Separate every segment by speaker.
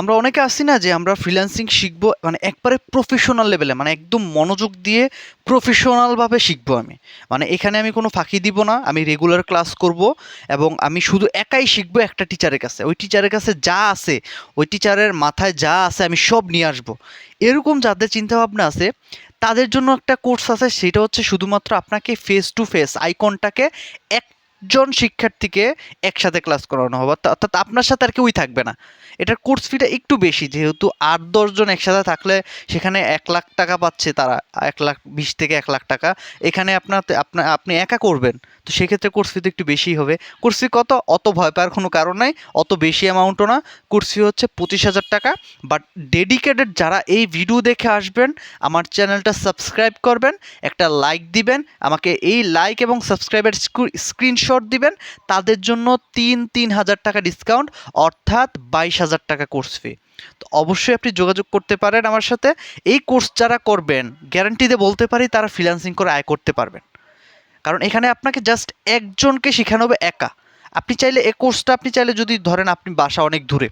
Speaker 1: আমরা অনেকে আসি না যে আমরা ফ্রিল্যান্সিং শিখব মানে একবারে প্রফেশনাল লেভেলে মানে একদম মনোযোগ দিয়ে প্রফেশনালভাবে শিখব আমি। মানে এখানে আমি কোনো ফাঁকি দিব না, আমি রেগুলার ক্লাস করব এবং আমি শুধু একাই শিখব একটা টিচারের কাছে। ওই টিচারের কাছে যা আছে, ওই টিচারের মাথায় যা আছে আমি সব নিয়ে আসব। এরকম যাদের চিন্তাভাবনা আছে, তাদের জন্য একটা কোর্স আছে, সেটা হচ্ছে শুধুমাত্র আপনাকে ফেস টু ফেস আইকনটাকে একজন শিক্ষার্থীকে একসাথে ক্লাস করানো হবে। অর্থাৎ- আপনার সাথে আর কেউই থাকবে না। এটার কোর্স ফিটা একটু বেশি, যেহেতু আট দশজন একসাথে থাকলে সেখানে এক লাখ টাকা পাচ্ছে তারা, এক লাখ বিশ থেকে এক লাখ টাকা। এখানে আপনার আপনি একা করবেন। তো সেক্ষেত্রে কোর্স ফি তো একটু বেশিই হবে। কোর্স ফি কত? অত ভয় পাওয়ার কোনো কারণ নাই। অত বেশি অ্যামাউন্টও না। কোর্স ফি হচ্ছে পঁচিশ হাজার টাকা। বাট ডেডিকেটেড যারা এই ভিডিও দেখে আসবেন, আমার চ্যানেলটা সাবস্ক্রাইব করবেন, একটা লাইক দিবেন, আমাকে এই লাইক এবং সাবস্ক্রাইবের স্ক্রিনশট দিবেন, তাদের জন্য তিন তিন হাজার টাকা ডিসকাউন্ট অর্থাৎ বাইশ হাজার টাকা কোর্স ফি তো অবশ্যই আপনি যোগাযোগ করতে পারেন আমার সাথে। এই কোর্স যারা করবেন গ্যারান্টিতে বলতে পারি তারা ফ্রিল্যান্সিং করে আয় করতে পারবেন। কারণ এখানে আপনাকে জাস্ট একজনকে শেখানো হবে একা। আপনি চাইলে এ কোর্সটা আপনি চাইলে যদি ধরেন আপনি বাসা অনেক দূরে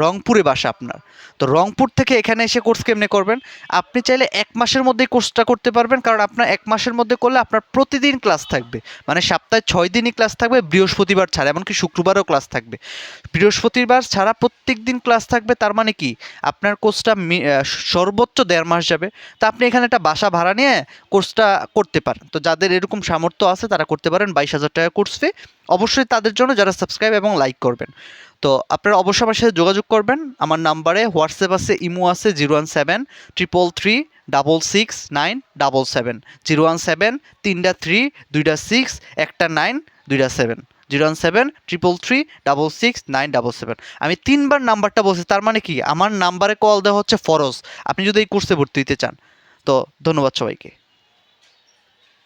Speaker 1: রংপুরে বাসা আপনার। তো রংপুর থেকে এখানে এসে কোর্স কেমনে করবেন? আপনি চাইলে এক মাসের মধ্যেই কোর্সটা করতে পারবেন, কারণ আপনার এক মাসের মধ্যে করলে আপনার প্রতিদিন ক্লাস থাকবে। মানে সপ্তাহে ছয় দিনই ক্লাস থাকবে, বৃহস্পতিবার ছাড়া, এমনকি শুক্রবারও ক্লাস থাকবে। বৃহস্পতিবার ছাড়া প্রত্যেক দিন ক্লাস থাকবে, তার মানে কি? আপনার কোর্সটা সর্বোচ্চ দেড় মাস যাবে। তা আপনি এখানে একটা বাসা ভাড়া নিয়ে কোর্সটা করতে পারেন। তো যাদের এরকম সামর্থ্য আছে, তারা করতে পারেন। বাইশ হাজার টাকা কোর্স ফি অবশ্যই তাদের জন্য যারা সাবস্ক্রাইব এবং লাইক করবেন। তো আপনারা অবশ্যই আমার সাথে যোগাযোগ করবেন। আমার নাম্বারে হোয়াটসঅ্যাপ আছে ইমো আছে zero one seven triple three double six nine double seven zero one seven তিনটা থ্রি দুইটা সিক্স একটা নাইন দুইটা seven zero one seven triple three double six nine double seven আমি তিনবার নাম্বারটা বলছি, তার মানে কি? আমার নাম্বারে কল দেওয়া হচ্ছে ফরজ। আপনি যদি এই কোর্সে ভর্তি হতে চান। তো ধন্যবাদ সবাইকে।